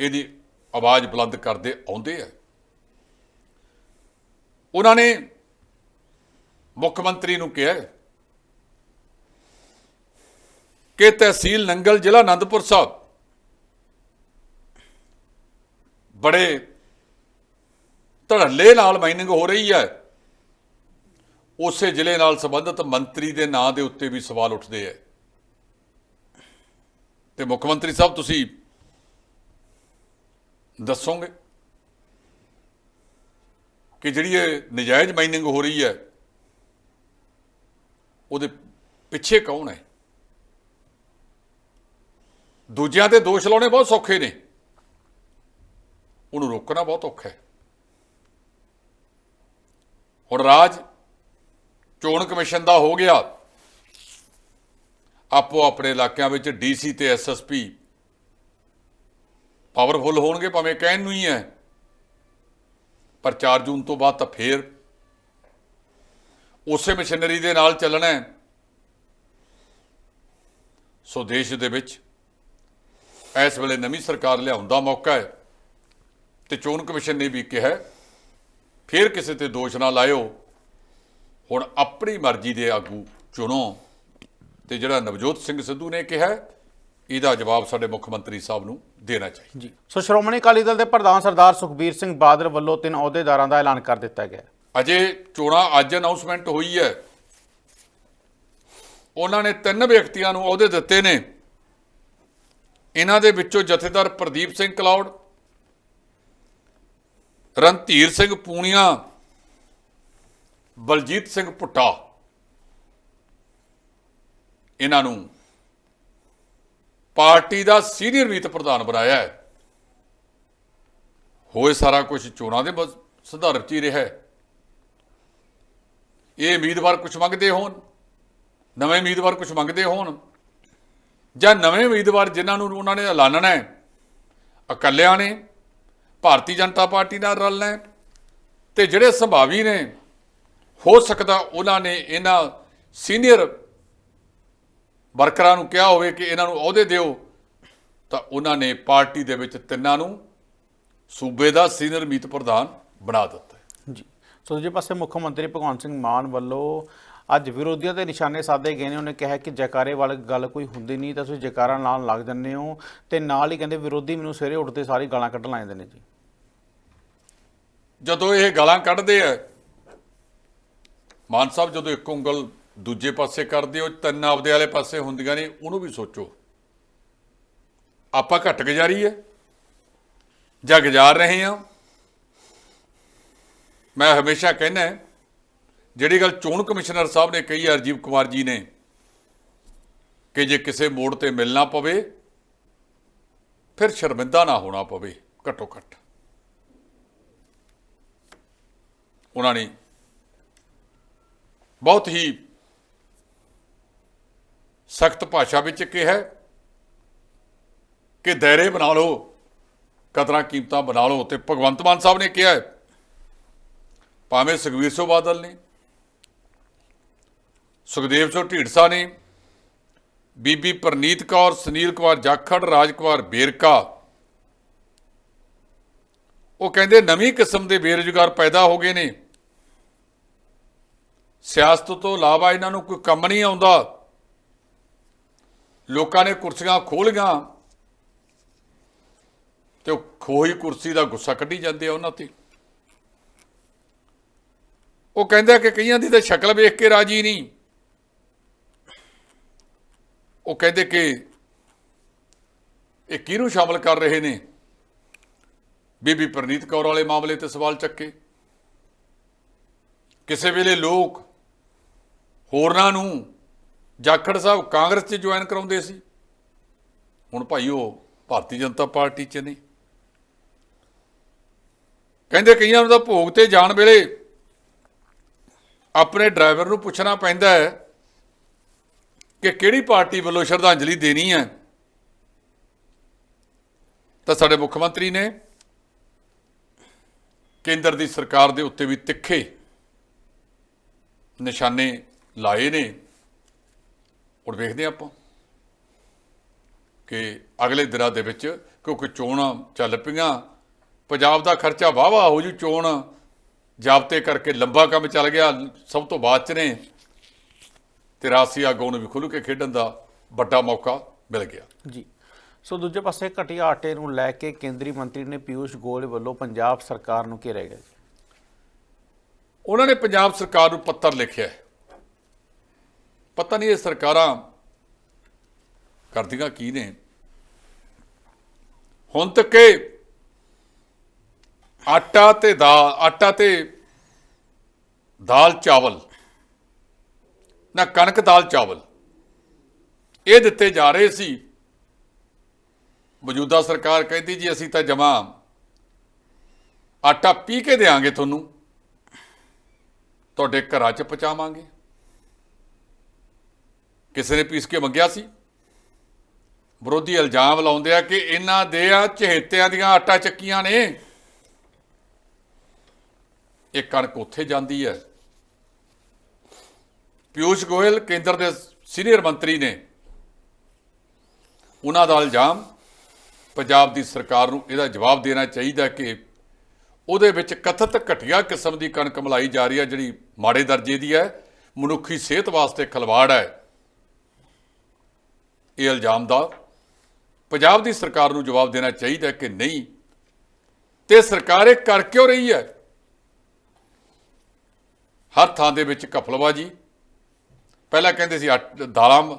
ਇਹਦੀ ਆਵਾਜ਼ ਬੁਲੰਦ ਕਰਦੇ ਆਉਂਦੇ ਆ। ਉਹਨਾਂ ਨੇ ਮੁੱਖ ਮੰਤਰੀ ਨੂੰ ਕਿਹਾ ਕਿ ਤਹਿਸੀਲ ਨੰਗਲ ਜ਼ਿਲ੍ਹਾ ਆਨੰਦਪੁਰ ਸਾਹਿਬ ਬੜੇ ਧੜੱਲੇ ਨਾਲ ਮਾਈਨਿੰਗ ਹੋ ਰਹੀ ਹੈ। ਉਸੇ ਜ਼ਿਲ੍ਹੇ ਨਾਲ ਸੰਬੰਧਿਤ ਮੰਤਰੀ ਦੇ ਨਾਂ ਦੇ ਉੱਤੇ ਵੀ ਸਵਾਲ ਉੱਠਦੇ ਹੈ। ਤੇ ਮੁੱਖ ਮੰਤਰੀ ਸਾਹਿਬ, ਤੁਸੀਂ ਦੱਸੋਗੇ ਕਿ ਜਿਹੜੀ ਇਹ ਨਜਾਇਜ਼ ਮਾਈਨਿੰਗ ਹੋ ਰਹੀ ਹੈ, ਉਹਦੇ ਪਿੱਛੇ ਕੌਣ ਹੈ? ਦੂਜਿਆਂ ਤੇ ਦੋਸ਼ ਲਾਉਣੇ ਬਹੁਤ ਸੌਖੇ ਨੇ। ਉਹਨੂੰ ਰੋਕਣਾ ਬਹੁਤ ਔਖਾ ਹੈ। ਹੁਣ ਰਾਜ ਚੋਣ ਕਮਿਸ਼ਨ ਦਾ ਹੋ ਗਿਆ। ਆਪੋ ਆਪਣੇ ਇਲਾਕਿਆਂ ਵਿੱਚ ਡੀਸੀ ਤੇ ਐਸਐਸਪੀ ਪਾਵਰਫੁਲ ਹੋਣਗੇ, ਭਾਵੇਂ ਕਹਿਣ ਨੂੰ ਹੀ ਹੈ। ਪਰ 4 ਜੂਨ ਤੋਂ ਬਾਅਦ ਤਾਂ ਫੇਰ ਉਸੇ ਮਸ਼ੀਨਰੀ ਦੇ ਨਾਲ ਚੱਲਣਾ ਹੈ। ਸੋ ਦੇਸ਼ ਦੇ ਵਿੱਚ ਇਸ ਵੇਲੇ ਨਵੀਂ ਸਰਕਾਰ ਲਿਆਉਣ ਦਾ ਮੌਕਾ ਹੈ। ਤੇ ਚੋਣ ਕਮਿਸ਼ਨ ਨੇ ਵੀ ਕਿਹਾ ਫੇਰ ਕਿਸੇ ਤੇ ਦੋਸ਼ ਨਾ ਲਾਇਓ। ਹੁਣ ਆਪਣੀ ਮਰਜ਼ੀ ਦੇ ਆਗੂ ਚੁਣੋ। ਤੇ ਜਿਹੜਾ ਨਵਜੋਤ ਸਿੰਘ ਸਿੱਧੂ ਨੇ ਕਿਹਾ ਇਹਦਾ ਜਵਾਬ ਸਾਡੇ ਮੁੱਖ ਮੰਤਰੀ ਸਾਹਿਬ ਨੂੰ ਦੇਣਾ ਚਾਹੀਦਾ। ਜੀ। ਸੋ ਸ਼੍ਰੋਮਣੀ ਅਕਾਲੀ ਦਲ ਦੇ ਪ੍ਰਧਾਨ ਸਰਦਾਰ ਸੁਖਬੀਰ ਸਿੰਘ ਬਾਦਲ ਵੱਲੋਂ ਤਿੰਨ ਅਹੁਦੇਦਾਰਾਂ ਦਾ ਐਲਾਨ ਕਰ ਦਿੱਤਾ ਗਿਆ। ਅਜੇ ਚੋਣਾਂ ਅੱਜ ਅਨਾਉਂਸਮੈਂਟ ਹੋਈ ਹੈ। ਉਹਨਾਂ ਨੇ ਤਿੰਨ ਵਿਅਕਤੀਆਂ ਨੂੰ ਅਹੁਦੇ ਦਿੱਤੇ ਨੇ। ਇਹਨਾਂ ਦੇ ਵਿੱਚੋਂ ਜਥੇਦਾਰ ਪ੍ਰਦੀਪ ਸਿੰਘ ਕਲੌੜ ਰਣਧੀਰ ਸਿੰਘ ਪੂਣੀਆਂ, ਬਲਜੀਤ ਸਿੰਘ ਪੁੱਟਾ, ਇਹਨਾਂ ਨੂੰ ਪਾਰਟੀ ਦਾ ਸੀਨੀਅਰ ਮੀਤ ਪ੍ਰਧਾਨ ਬਣਾਇਆ ਹੈ। ਹੋਏ ਸਾਰਾ ਕੁਝ ਚੋਣਾਂ ਦੇ ਸੰਦਰਭ 'ਚ ਹੀ ਰਿਹਾ ਹੈ। ਇਹ ਉਮੀਦਵਾਰ ਕੁਝ ਮੰਗਦੇ ਹੋਣ, ਨਵੇਂ ਉਮੀਦਵਾਰ ਕੁਝ ਮੰਗਦੇ ਹੋਣ, ਜਾਂ ਨਵੇਂ ਉਮੀਦਵਾਰ ਜਿਨ੍ਹਾਂ ਨੂੰ ਉਹਨਾਂ ਨੇ ਐਲਾਨਣਾ ਹੈ, ਇਕੱਲਿਆਂ ਨੇ ਭਾਰਤੀ ਜਨਤਾ ਪਾਰਟੀ ਨਾਲ ਰਲਣਾ ਹੈ ਤੇ ਜਿਹੜੇ ਸੰਭਾਵੀ ਨੇ, ਹੋ ਸਕਦਾ ਉਹਨਾਂ ਨੇ ਇਹਨਾਂ ਸੀਨੀਅਰ ਵਰਕਰਾਂ ਨੂੰ ਕਿਹਾ ਹੋਵੇ ਕਿ ਇਹਨਾਂ ਨੂੰ ਅਹੁਦੇ ਦਿਓ, ਤਾਂ ਉਹਨਾਂ ਨੇ ਪਾਰਟੀ ਦੇ ਵਿੱਚ ਤਿੰਨਾਂ ਨੂੰ ਸੂਬੇ ਦਾ ਸੀਨੀਅਰ ਮੀਤ ਪ੍ਰਧਾਨ ਬਣਾ ਦਿੱਤਾ। ਜੀ। ਸੋ ਦੂਜੇ ਪਾਸੇ ਮੁੱਖ ਮੰਤਰੀ ਭਗਵੰਤ ਸਿੰਘ ਮਾਨ ਵੱਲੋਂ ਅੱਜ ਵਿਰੋਧੀਆਂ ਦੇ ਨਿਸ਼ਾਨੇ ਸਾਧੇ ਗਏ ਨੇ। ਉਹਨੇ ਕਿਹਾ ਕਿ ਜੈਕਾਰੇ ਵਾਲੀ ਗੱਲ ਕੋਈ ਹੁੰਦੀ ਨਹੀਂ, ਤਾਂ ਤੁਸੀਂ ਜੈਕਾਰਾ ਨਾਲ ਲੱਗ ਜੰਨੇ ਹੋ ਤੇ ਨਾਲ ਹੀ ਕਹਿੰਦੇ ਵਿਰੋਧੀ ਮੈਨੂੰ ਸਵੇਰੇ ਉੱਠਦੇ ਸਾਰੀ ਗਾਲਾਂ ਕੱਢਣ ਲੱਗ ਜਾਂਦੇ ਨੇ ਜੀ। ਜਦੋਂ ਇਹ ਗਾਲਾਂ ਕੱਢਦੇ ਆ, ਮਾਨ ਸਾਹਿਬ ਜਦੋਂ ਇੱਕ ਉਂਗਲ ਦੂਜੇ ਪਾਸੇ ਕਰਦੇ ਹੋ, ਤਿੰਨ ਆਪਦੇ ਵਾਲੇ ਪਾਸੇ ਹੁੰਦੀਆਂ ਨੇ, ਉਹਨੂੰ ਵੀ ਸੋਚੋ। ਆਪਾਂ ਘੱਟ ਗੁਜ਼ਾਰੀ ਹੈ, ਜਾਂ ਗੁਜ਼ਾਰ ਰਹੇ ਹਾਂ। ਮੈਂ ਹਮੇਸ਼ਾ ਕਹਿੰਦਾ ਜਿਹੜੀ ਗੱਲ ਚੋਣ ਕਮਿਸ਼ਨਰ ਸਾਹਿਬ ਨੇ ਕਹੀ ਹੈ ਰਾਜੀਵ ਕੁਮਾਰ ਜੀ ਨੇ, ਕਿ ਜੇ ਕਿਸੇ ਮੋੜ ਤੇ ਮਿਲਣਾ ਪਵੇ, ਫਿਰ ਸ਼ਰਮਿੰਦਾ ਨਾ ਹੋਣਾ ਪਵੇ, ਘੱਟੋ ਘੱਟ। ਉਹਨਾਂ ਨੇ ਬਹੁਤ ਹੀ ਸਖਤ ਭਾਸ਼ਾ ਵਿੱਚ ਕਿਹਾ ਕਿ ਦਾਇਰੇ ਬਣਾ ਲਓ, ਕਦਰਾਂ ਕੀਮਤਾਂ ਬਣਾ ਲਓ, ਤੇ ਭਗਵੰਤ ਮਾਨ ਸਾਹਿਬ ਨੇ ਕਿਹਾ ਭਾਵੇਂ ਸੁਖਬੀਰ ਸਿੰਘ ਬਾਦਲ ਨੇ ਸੁਖਦੇਵ ਸਿੰਘ ਢੀਂਡਸਾ ਨੇ ਬੀਬੀ ਪ੍ਰਨੀਤ ਕੌਰ, ਸੁਨੀਲ ਕੁਮਾਰ ਜਾਖੜ, ਰਾਜ ਕੁਮਾਰ ਬੇਰਕਾ। ਉਹ ਕਹਿੰਦੇ, ਨਵੀਂ ਕਿਸਮ ਦੇ ਬੇਰੁਜ਼ਗਾਰ ਪੈਦਾ ਹੋ ਗਏ ਨੇ। ਸਿਆਸਤ ਤੋਂ ਇਲਾਵਾ ਇਹਨਾਂ ਨੂੰ ਕੋਈ ਕੰਮ ਨਹੀਂ ਆਉਂਦਾ। ਲੋਕਾਂ ਨੇ ਕੁਰਸੀਆਂ ਖੋਲੀਆਂ ਤੇ ਉਹ ਖੋਹੀ ਕੁਰਸੀ ਦਾ ਗੁੱਸਾ ਕੱਢੀ ਜਾਂਦੇ ਆ ਉਹਨਾਂ ਤੇ। ਉਹ ਕਹਿੰਦਾ ਕਿ ਕਈਆਂ ਦੀ ਤਾਂ ਸ਼ਕਲ ਵੇਖ ਕੇ ਰਾਜੀ ਨਹੀਂ। ਉਹ ਕਹਿੰਦੇ ਕਿ ਇਹ ਕਿਹਨੂੰ ਸ਼ਾਮਲ ਕਰ ਰਹੇ ਨੇ? ਬੀਬੀ ਪ੍ਰਨੀਤ ਕੌਰ ਵਾਲੇ ਮਾਮਲੇ ਤੇ ਸਵਾਲ ਚੱਕੇ। ਕਿਸੇ ਵੇਲੇ ਲੋਕ ਹੋਰਨਾਂ ਨੂੰ ਜਾਖੜ ਸਾਹਿਬ ਕਾਂਗਰਸ 'ਚ ਜੁਆਇਨ ਕਰਾਉਂਦੇ ਸੀ। ਹੁਣ ਭਾਈ ਉਹ ਭਾਰਤੀ ਜਨਤਾ ਪਾਰਟੀ 'ਚ ਨੇ। ਕਹਿੰਦੇ ਕਈਆਂ ਨੂੰ ਤਾਂ ਭੋਗ ਤੇ ਜਾਣ ਵੇਲੇ ਆਪਣੇ ਡਰਾਈਵਰ ਨੂੰ ਪੁੱਛਣਾ ਪੈਂਦਾ ਹੈ ਕਿ ਕਿਹੜੀ ਪਾਰਟੀ ਵੱਲੋਂ ਸ਼ਰਧਾਂਜਲੀ ਦੇਣੀ ਹੈ? ਤਾਂ ਸਾਡੇ ਮੁੱਖ ਮੰਤਰੀ ਨੇ ਕੇਂਦਰ ਦੀ ਸਰਕਾਰ ਦੇ ਉੱਤੇ ਵੀ ਤਿੱਖੇ ਨਿਸ਼ਾਨੇ ਲਾਏ ਨੇ। ਔਰ ਵੇਖਦੇ ਹਾਂ ਆਪਾਂ ਕਿ ਅਗਲੇ ਦਿਨਾਂ ਦੇ ਵਿੱਚ ਕਿਉਂਕਿ ਚੋਣਾਂ ਚੱਲ ਪਈਆਂ, ਪੰਜਾਬ ਦਾ ਖਰਚਾ ਵਾਵਾ ਹੋ ਜੂ ਚੋਣ। ਜਾਬਤੇ ਕਰਕੇ ਲੰਬਾ ਕੰਮ ਚੱਲ ਗਿਆ, ਸਭ ਤੋਂ ਬਾਅਦ ਚ ਨੇ ਤੇ ਰਾਸੀ ਆਗੂ ਨੂੰ ਵੀ ਖੁੱਲ੍ਹ ਕੇ ਖੇਡਣ ਦਾ ਵੱਡਾ ਮੌਕਾ ਮਿਲ ਗਿਆ। ਜੀ। ਸੋ ਦੂਜੇ ਪਾਸੇ ਘਟੀਆ ਆਟੇ ਨੂੰ ਲੈ ਕੇ ਕੇਂਦਰੀ ਮੰਤਰੀ ਨੇ ਪਿਊਸ਼ ਗੋਇਲ ਵੱਲੋਂ ਪੰਜਾਬ ਸਰਕਾਰ ਨੂੰ ਘੇਰਿਆ ਗਿਆ ਉਹਨਾਂ ਨੇ ਪੰਜਾਬ ਸਰਕਾਰ ਨੂੰ ਪੱਤਰ ਲਿਖਿਆ। ਪਤਾ ਨਹੀਂ ਇਹ ਸਰਕਾਰਾਂ ਕਰਦੀਆਂ ਕੀ ਨੇ। ਹੁਣ ਤੱਕ ਇਹ ਆਟਾ ਤੇ ਦਾਲ ਆਟਾ ਤੇ ਦਾਲ ਚਾਵਲ ਨਾ ਕਣਕ ਦਾਲ ਚਾਵਲ। ਇਹ ਦਿੱਤੇ ਜਾ ਰਹੇ ਸੀ। ਮੌਜੂਦਾ ਸਰਕਾਰ ਕਹਿੰਦੀ ਜੀ, ਅਸੀਂ ਤਾਂ ਜਮਾ ਆਟਾ ਪੀ ਕੇ ਦੇਾਂਗੇ ਤੁਹਾਨੂੰ। ਤੁਹਾਡੇ ਘਰਾਂ 'ਚ ਪਹੁੰਚਾਵਾਂਗੇ। ਕਿਸੇ ਨੇ ਪੀਸ ਕੇ ਮੰਗਿਆ ਸੀ। ਵਿਰੋਧੀ ਇਲਜ਼ਾਮ ਲਾਉਂਦੇ ਆ ਕਿ ਇਹਨਾਂ ਦੇ ਆ ਚਹੇਤਿਆਂ ਦੀਆਂ ਆਟਾ ਚੱਕੀਆਂ ਨੇ। ਇਹ ਕਣਕ ਉੱਥੇ ਜਾਂਦੀ ਹੈ। ਪਿਊਸ਼ ਗੋਇਲ ਕੇਂਦਰ ਦੇ ਸੀਨੀਅਰ ਮੰਤਰੀ ਨੇ ਉਹਨਾਂ ਦਾ ਇਲਜ਼ਾਮ ਪੰਜਾਬ ਦੀ ਸਰਕਾਰ ਨੂੰ ਇਹਦਾ ਜਵਾਬ ਦੇਣਾ ਚਾਹੀਦਾ ਕਿ ਉਹਦੇ ਵਿੱਚ ਕਥਿਤ ਘਟੀਆ ਕਿਸਮ ਦੀ ਕਣਕ ਮਲਾਈ ਜਾ ਰਹੀ ਹੈ, ਜਿਹੜੀ ਮਾੜੇ ਦਰਜੇ ਦੀ ਹੈ, ਮਨੁੱਖੀ ਸਿਹਤ ਵਾਸਤੇ ਖਲਵਾੜ ਹੈ। ਇਹ ਇਲਜ਼ਾਮ ਦਾ ਪੰਜਾਬ ਦੀ ਸਰਕਾਰ ਨੂੰ ਜਵਾਬ ਦੇਣਾ ਚਾਹੀਦਾ ਕਿ ਨਹੀਂ। ਤੇ ਸਰਕਾਰ ਇਹ ਕਰ ਕਿਉਂ ਰਹੀ ਹੈ? ਹਰ ਥਾਂ ਦੇ ਵਿੱਚ ਕਫਲਬਾਜੀ ਪਹਿਲਾਂ ਕਹਿੰਦੇ ਸੀ ਆਟ- ਦਾਲਾਂ,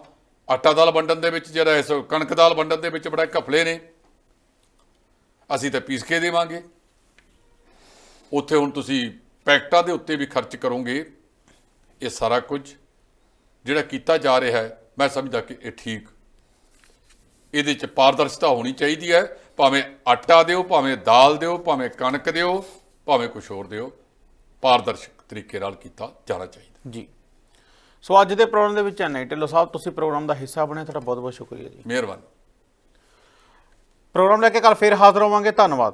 ਆਟਾ ਦਾਲ ਵੰਡਣ ਦੇ ਵਿੱਚ ਜਿਹੜਾ ਇਸ ਕਣਕ ਦਾਲ ਵੰਡਣ ਦੇ ਵਿੱਚ ਬੜਾ ਘਪਲੇ ਨੇ। ਅਸੀਂ ਤਾਂ ਪੀਸ ਕੇ ਦੇਵਾਂਗੇ। ਉੱਥੇ ਹੁਣ ਤੁਸੀਂ ਪੈਕਟਾਂ ਦੇ ਉੱਤੇ ਵੀ ਖਰਚ ਕਰੋਗੇ। ਇਹ ਸਾਰਾ ਕੁਝ ਜਿਹੜਾ ਕੀਤਾ ਜਾ ਰਿਹਾ ਹੈ, ਮੈਂ ਸਮਝਦਾ ਕਿ ਇਹ ਠੀਕ। ਇਹਦੇ ਚ ਪਾਰਦਰਸ਼ਤਾ ਹੋਣੀ ਚਾਹੀਦੀ ਹੈ। ਭਾਵੇਂ ਆਟਾ ਦਿਓ, ਭਾਵੇਂ ਦਾਲ ਦਿਓ, ਭਾਵੇਂ ਕਣਕ ਦਿਓ, ਭਾਵੇਂ ਕੁਝ ਹੋਰ ਦਿਓ, ਪਾਰਦਰਸ਼ਕ ਤਰੀਕੇ ਨਾਲ ਕੀਤਾ ਜਾਣਾ ਚਾਹੀਦਾ। ਜੀ। ਸੋ ਅੱਜ ਦੇ ਪ੍ਰੋਗਰਾਮ ਦੇ ਵਿੱਚ ਐਨਆਈ ਢਿੱਲੋਂ ਸਾਹਿਬ ਤੁਸੀਂ ਪ੍ਰੋਗਰਾਮ ਦਾ ਹਿੱਸਾ ਬਣੇ ਤੁਹਾਡਾ ਬਹੁਤ ਬਹੁਤ ਸ਼ੁਕਰੀਆ ਜੀ। ਮਿਹਰਬਾਨੀ। ਪ੍ਰੋਗਰਾਮ ਲੈ ਕੇ ਕੱਲ ਫੇਰ ਹਾਜ਼ਰ ਹੋਵਾਂਗੇ। ਧੰਨਵਾਦ।